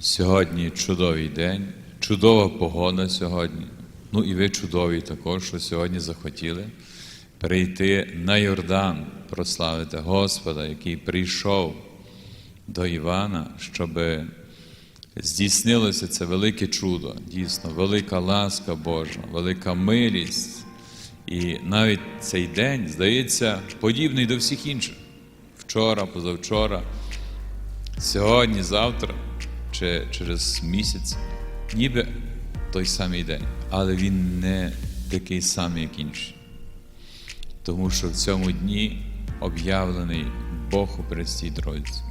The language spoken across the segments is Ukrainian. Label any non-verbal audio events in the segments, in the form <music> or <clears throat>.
Сьогодні чудовий день, чудова погода сьогодні. Ну і ви чудові також, що сьогодні захотіли прийти на Йордан, прославити Господа, який прийшов до Івана, щоб здійснилося це велике чудо, дійсно, велика ласка Божа, велика милість. І навіть цей день здається подібний до всіх інших. Вчора, позавчора, сьогодні, завтра чи через місяць, ніби той самий день, але він не такий самий, як інші. Тому що в цьому дні об'явлений Бог у Престій Тройці.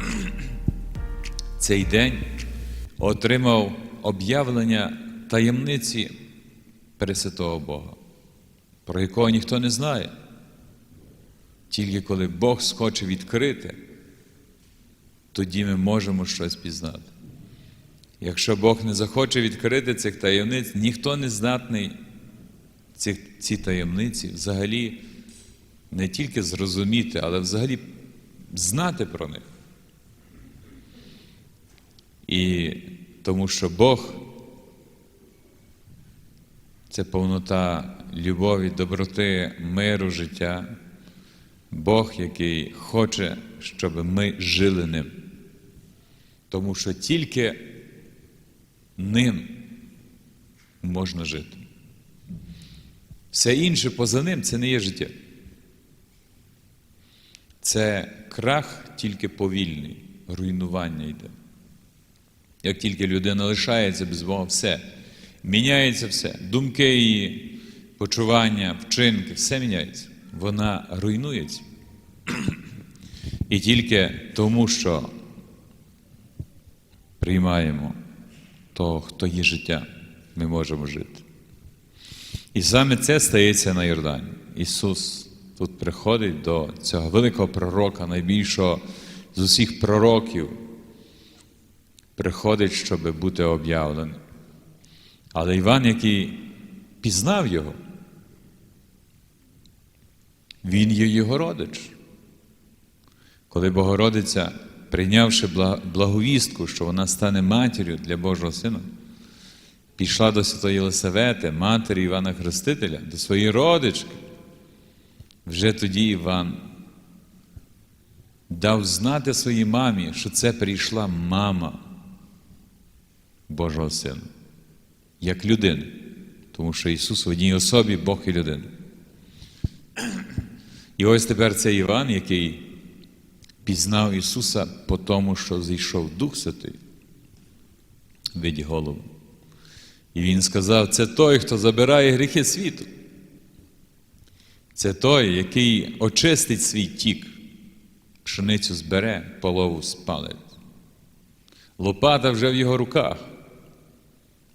<clears throat> Цей день отримав об'явлення таємниці Пресвятого Бога, про якого ніхто не знає. Тільки коли Бог схоче відкрити, тоді ми можемо щось пізнати. Якщо Бог не захоче відкрити цих таємниць, ніхто не здатний ці, ці таємниці взагалі не тільки зрозуміти, але взагалі знати про них. І тому що Бог це повнота любові, доброти, миру, життя. Бог, який хоче, щоб ми жили ним. Тому що тільки ним можна жити. Все інше поза ним це не є життя. Це крах тільки повільний, руйнування йде. Як тільки людина лишається без Бога, все. Міняється все. Думки її, почування, вчинки, все міняється. Вона руйнується. <clears throat> І тільки тому, що приймаємо того, хто є життя, ми можемо жити. І саме це стається на Йордані. Ісус тут приходить до цього великого пророка, найбільшого з усіх пророків, приходить, щоб бути об'явленим. Але Іван, який пізнав його, він є його родич. Коли Богородиця, прийнявши благовістку, що вона стане матір'ю для Божого Сина, пішла до Святої Єлисавети, матері Івана Хрестителя, до своєї родички, вже тоді Іван дав знати своїй мамі, що це прийшла мама Божого Сина, як людина, тому що Ісус в одній особі Бог і людина. І ось тепер цей Іван, який пізнав Ісуса по тому, що зійшов Дух Святий, виді голову. І Він сказав: це той, хто забирає гріхи світу. Це той, який очистить свій тік, пшеницю збере, полову спалить. Лопата вже в його руках.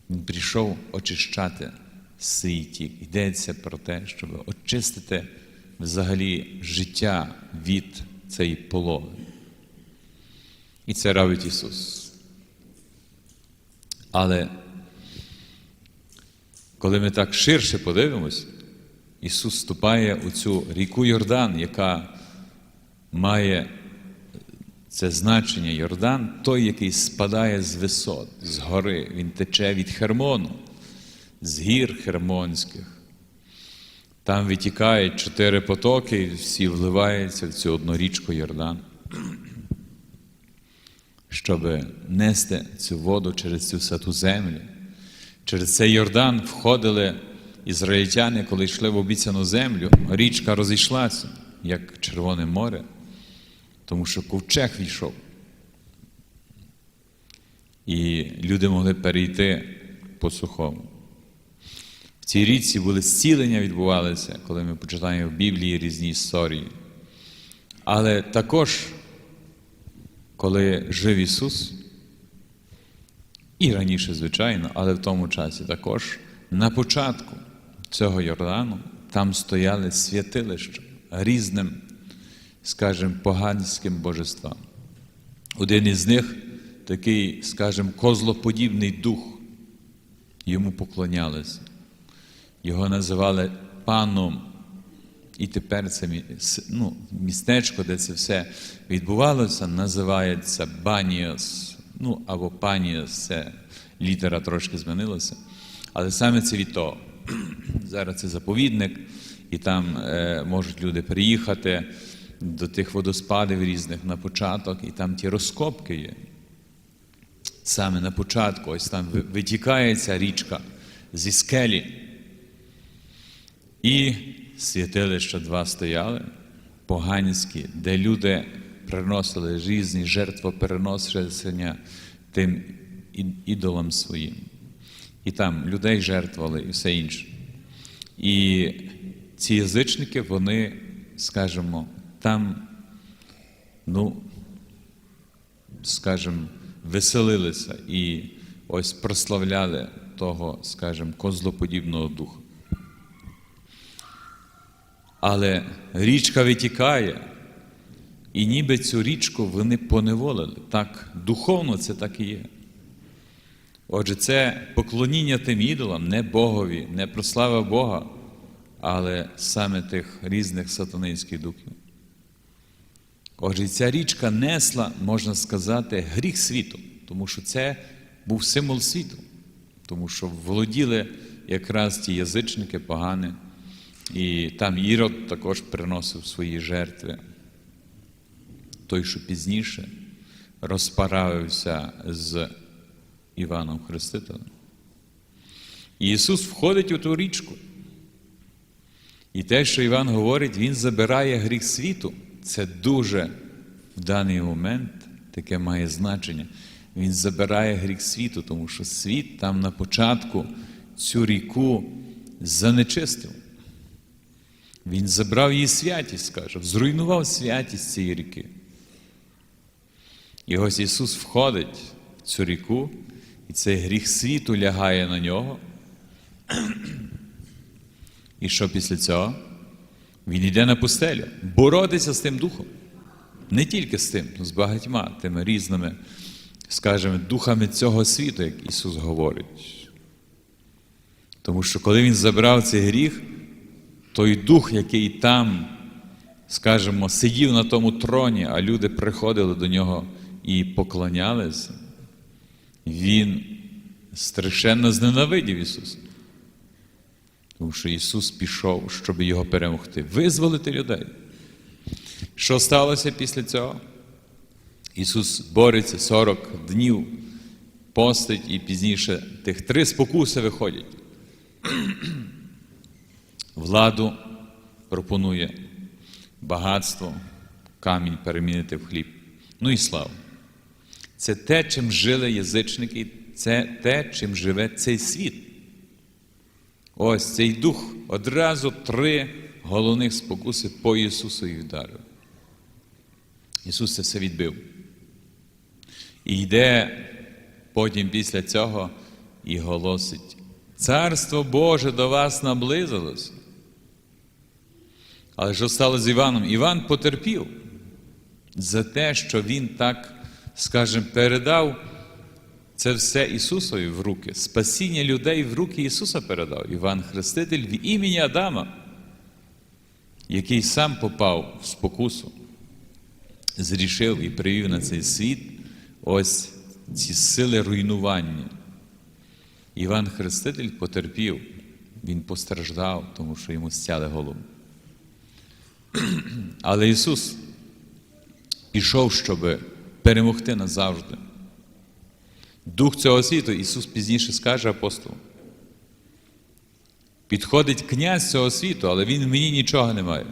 Він прийшов очищати свій тік. Йдеться про те, щоб очистити взагалі життя від цієї полови. І це робить Ісус. Але коли ми так ширше подивимось, Ісус вступає у цю ріку Йордан, яка має це значення Йордан, той, який спадає з висот, з гори, він тече від Хермону, з гір Хермонських. Там витікають чотири потоки, і всі вливаються в цю одну річку Йордан, щоб нести цю воду через цю святу землю. Через цей Йордан входили ізраїльтяни, коли йшли в обіцяну землю, річка розійшлася, як Червоне море, тому що ковчег війшов. І люди могли перейти по сухому. В цій річці були зцілення відбувалися, коли ми почитаємо в Біблії різні історії. Але також, коли жив Ісус, і раніше, звичайно, але в тому часі також, на початку цього Йордану там стояли святилища різним, скажімо, поганським божествам. Один із них такий, скажімо, козлоподібний дух, йому поклонялися. Його називали паном. І тепер це ну, містечко, де це все відбувалося, називається Баніос, Ну, або пані, це літера трошки змінилася. Але саме це від того. Зараз це заповідник, і там е, можуть люди приїхати до тих водоспадів різних на початок, і там ті розкопки є. Саме на початку, ось там ви- витікає ця річка зі скелі. І святилища два стояли, поганські, де люди приносили різні жертвопереношення тим ідолам своїм. І там людей жертвували і все інше. І ці язичники, вони, скажімо, там, ну, скажімо, веселилися і ось прославляли того, скажімо, козлоподібного духа. Але річка витікає, і ніби цю річку вони поневолили. Так, духовно це так і є. Отже, це поклоніння тим ідолам, не Богові, не прослава Бога, але саме тих різних сатанинських духів. Отже, ця річка несла, можна сказати, гріх світу, тому що це був символ світу, тому що володіли якраз ті язичники погані, і там Ірод також приносив свої жертви. Той, що пізніше розправився з Іваном Хрестителем. І Ісус входить у ту річку. І те, що Іван говорить, Він забирає гріх світу. Це дуже в даний момент таке має значення. Він забирає гріх світу, тому що світ там на початку цю ріку занечистив. Він забрав її святість, скаже, зруйнував святість цієї ріки. І ось Ісус входить в цю ріку, і цей гріх світу лягає на нього. І що після цього? Він йде на пустелю, боротися з тим духом. Не тільки з тим, з багатьма тими різними, скажімо, духами цього світу, як Ісус говорить. Тому що коли Він забрав цей гріх, той дух, який там, скажімо, сидів на тому троні, а люди приходили до нього і поклонялися, Він страшенно зненавидів Ісуса. Тому що Ісус пішов, щоб його перемогти, визволити людей. Що сталося після цього? Ісус бореться 40 днів, постить, і пізніше тих три спокуси виходять. Владу пропонує багатство, камінь перемінити в хліб. Ну і славу. Це те, чим жили язичники, це те, чим живе цей світ. Ось цей дух одразу три головних спокуси по Ісусу і вдарив. Ісус це все відбив. І йде потім після цього і голосить: Царство Боже до вас наблизилося. Але що стало з Іваном? Іван потерпів за те, що він так, скажімо, передав це все Ісусові в руки. Спасіння людей в руки Ісуса передав. Іван Хреститель в імені Адама, який сам попав в спокусу, зрішив і привів на цей світ ось ці сили руйнування. Іван Хреститель потерпів, він постраждав, тому що йому стяли голову. <clears throat> Але Ісус пішов, щоб перемогти назавжди. Дух цього світу, Ісус пізніше скаже апостолу. Підходить князь цього світу, але він мені нічого не має.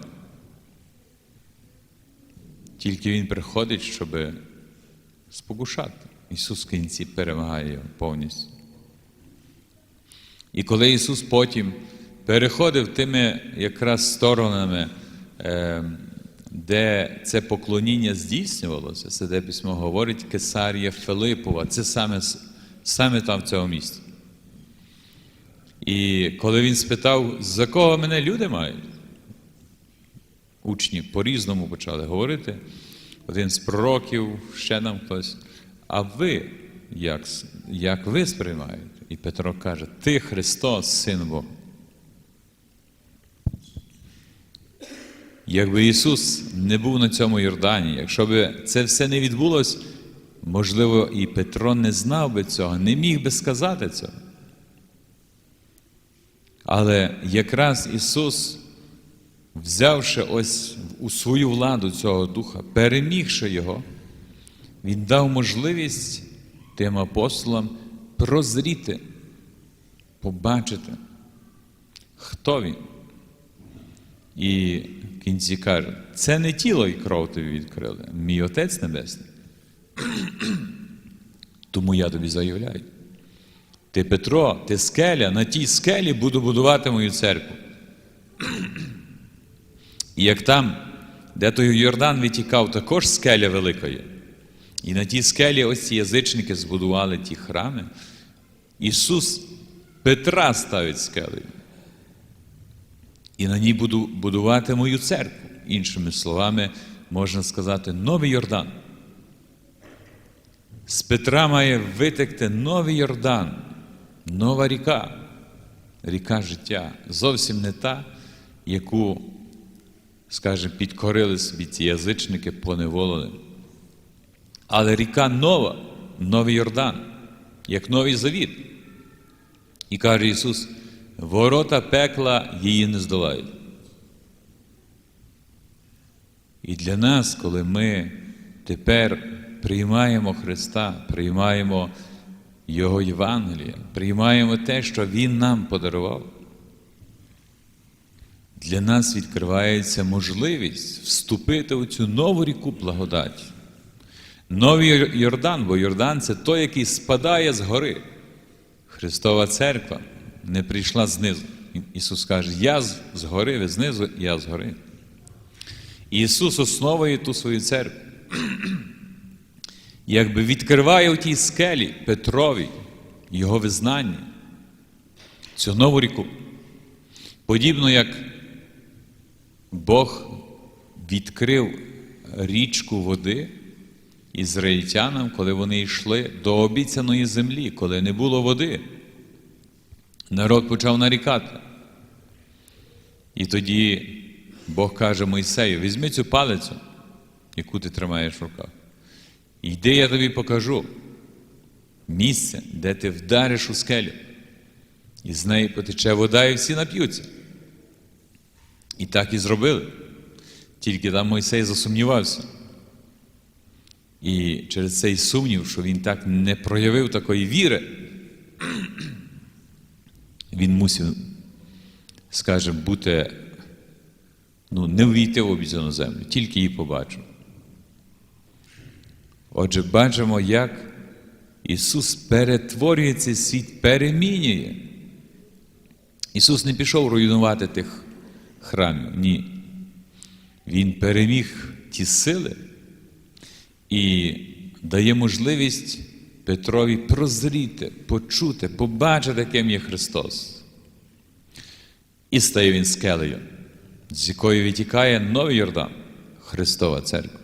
Тільки Він приходить, щоб спокушати. Ісус в кінці перемагає його повністю. І коли Ісус потім переходив тими якраз сторонами, де це поклоніння здійснювалося, це де письмо говорить Кесарія Филипова, це саме, саме там в цьому місці. І коли він спитав, за кого мене люди мають, учні по-різному почали говорити. Один з пророків, ще нам хтось. А ви як, як ви сприймаєте? І Петро каже: Ти Христос, Син Бога. Якби Ісус не був на цьому Йордані, якщо б це все не відбулось, можливо, і Петро не знав би цього, не міг би сказати цього. Але якраз Ісус, взявши ось у свою владу цього Духа, перемігши Його, Він дав можливість тим апостолам прозріти, побачити, хто він. І кінці каже, це не тіло і кров тобі відкрили, мій Отець Небесний. <clears throat> Тому я тобі заявляю. Ти Петро, ти скеля, на тій скелі буду будувати мою церкву. І як там, де той Йордан витікав, також скеля велика є. І на тій скелі ось ці язичники збудували ті храми. Ісус Петра ставить скелею. І на ній буду будувати мою церкву. Іншими словами, можна сказати, новий Йордан. З Петра має витекти новий Йордан, нова ріка, ріка життя. Зовсім не та, яку, скажімо, підкорили собі ці язичники, поневолили. Але ріка нова, новий Йордан, як новий завіт. І каже Ісус, ворота пекла її не здолають. І для нас, коли ми тепер приймаємо Христа, приймаємо Його Євангеліє, приймаємо те, що Він нам подарував, для нас відкривається можливість вступити у цю нову ріку благодаті. Новий Йордан, бо Йордан це той, який спадає з гори. Христова церква не прийшла знизу. Ісус каже, я з гори, ви знизу, я з гори. І Ісус основує ту свою церкву. <clears throat> Якби відкриває у тій скелі Петрові його визнання, цю нову ріку. Подібно як Бог відкрив річку води ізраїльтянам, коли вони йшли до обіцяної землі, коли не було води. Народ почав нарікати. І тоді Бог каже Мойсею: візьми цю палицю, яку ти тримаєш в руках. Йди, я тобі покажу місце, де ти вдариш у скелю, і з неї потече вода, і всі нап'ються. І так і зробили. Тільки там Мойсей засумнівався. І через цей сумнів, що він так не проявив такої віри, він мусив, скажімо, бути, ну, не ввійти в обіцяну землю, тільки її побачив. Отже, бачимо, як Ісус перетворює цей світ, перемінює. Ісус не пішов руйнувати тих храмів, ні. Він переміг ті сили і дає можливість Петрові прозріти, почути, побачити, ким є Христос. І стає він скелею, з якої витікає новий Йордан, Христова Церква,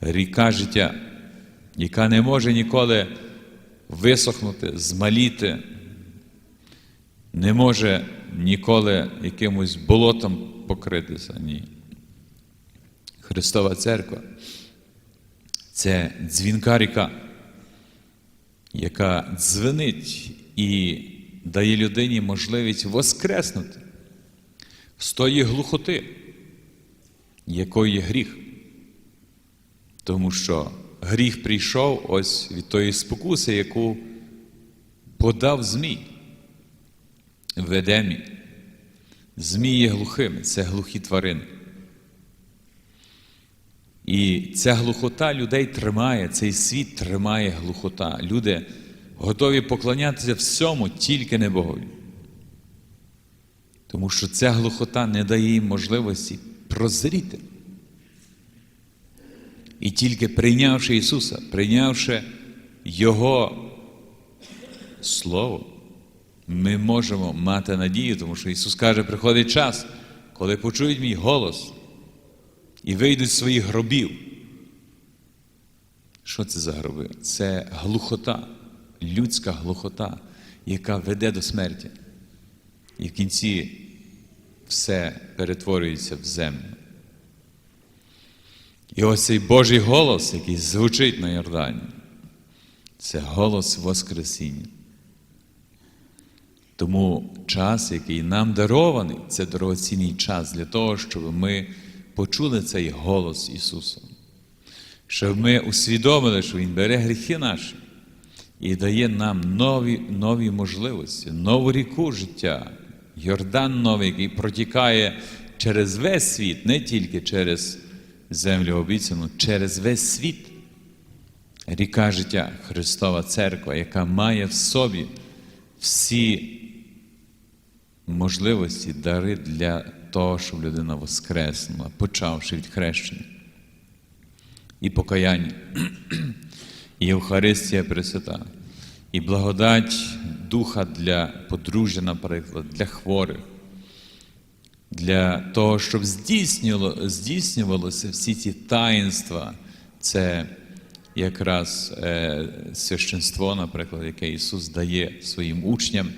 ріка життя, яка не може ніколи висохнути, змаліти, не може ніколи якимось болотом покритися. Ні. Христова Церква це дзвінка ріка, яка дзвенить і дає людині можливість воскреснути з тої глухоти, якою є гріх. Тому що гріх прийшов ось від тої спокуси, яку подав Змій в Едемі. Є глухими, це глухі тварини. І ця глухота людей тримає, цей світ тримає глухота. Люди готові поклонятися всьому, тільки не Богові. Тому що ця глухота не дає їм можливості прозріти. І тільки прийнявши Ісуса, прийнявши Його Слово, ми можемо мати надію, тому що Ісус каже, приходить час, коли почують мій голос і вийдуть з своїх гробів. Що це за гроби? Це глухота, людська глухота, яка веде до смерті. І в кінці все перетворюється в землю. І ось цей Божий голос, який звучить на Йордані, це голос Воскресіння. Тому час, який нам дарований, це дорогоцінний час для того, щоб ми почули цей голос Ісуса, щоб ми усвідомили, що Він бере гріхи наші і дає нам нові, нові можливості, нову ріку життя, Йордан новий, який протікає через весь світ, не тільки через землю обіцяну, через весь світ. Ріка життя, Христова Церква, яка має в собі всі можливості, дари для того, щоб людина воскреснула, почавши від хрещення. І покаяння, і Євхаристія Пресвята, і благодать Духа для подружжя, наприклад, для хворих, для того, щоб здійснювало, здійснювалося всі ці таїнства, це якраз е, священство, наприклад, яке Ісус дає своїм учням,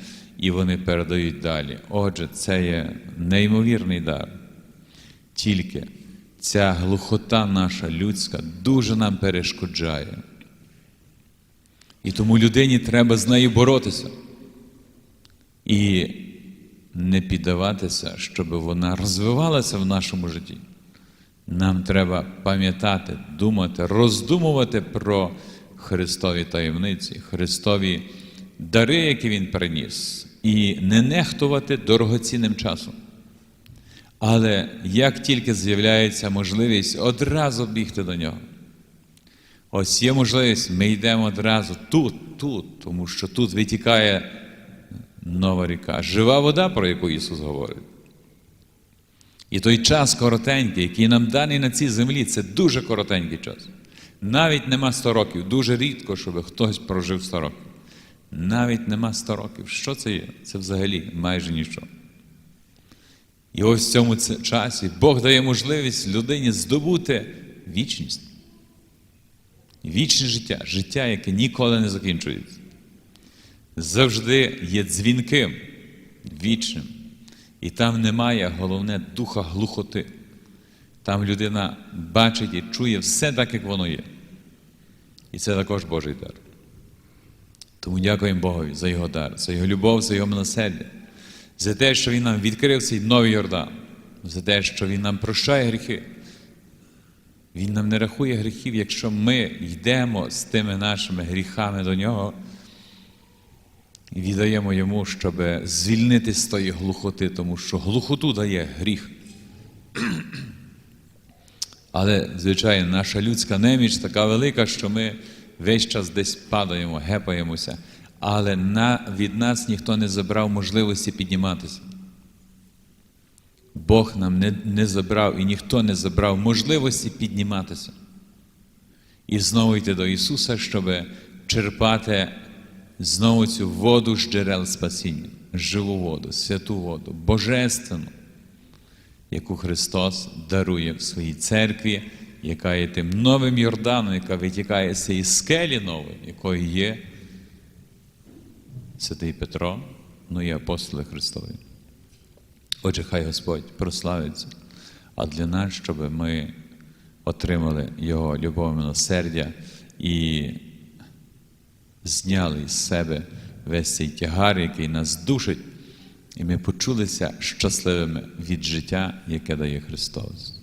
і вони передають далі. Отже, це є неймовірний дар. Тільки ця глухота наша людська дуже нам перешкоджає. І тому людині треба з нею боротися і не піддаватися, щоб вона розвивалася в нашому житті. Нам треба пам'ятати, думати, роздумувати про Христові таємниці, Христові дари, які Він приніс, і не нехтувати дорогоцінним часом. Але як тільки з'являється можливість одразу бігти до нього, ось є можливість, ми йдемо одразу тут, тут, тому що тут витікає нова ріка, жива вода, про яку Ісус говорить. І той час коротенький, який нам даний на цій землі, це дуже коротенький час. Навіть нема 100 років. Дуже рідко, щоб хтось прожив 100 років. Навіть нема 100 років. Що це є? Це взагалі майже нічого. І ось в цьому часі Бог дає можливість людині здобути вічність. Вічне життя, життя, яке ніколи не закінчується. Завжди є дзвінким, вічним. І там немає головне духа глухоти. Там людина бачить і чує все так, як воно є. І це також Божий дар. Тому дякуємо Богові за його дар, за його любов, за його милосердя, за те, що Він нам відкрив цей новий Йордан, за те, що Він нам прощає гріхи. Він нам не рахує гріхів, якщо ми йдемо з тими нашими гріхами до нього і віддаємо йому, щоб звільнити з тої глухоти, тому що глухоту дає гріх. <clears throat> Але, звичайно, наша людська неміч така велика, що ми весь час десь падаємо, гепаємося, але на, від нас ніхто не забрав можливості підніматися. Бог нам не, не забрав і ніхто не забрав можливості підніматися. І знову йти до Ісуса, щоб черпати знову цю воду з джерел спасіння, живу воду, святу воду, божественну, яку Христос дарує в своїй церкві, яка є тим новим Йорданом, яка витікає з цієї скелі нової, якою є святий Петро, ну і апостоли Христові. Отже, хай Господь прославиться, а для нас, щоб ми отримали Його любов милосердя і зняли з себе весь цей тягар, який нас душить, і ми почулися щасливими від життя, яке дає Христос.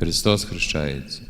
Христос хрещається.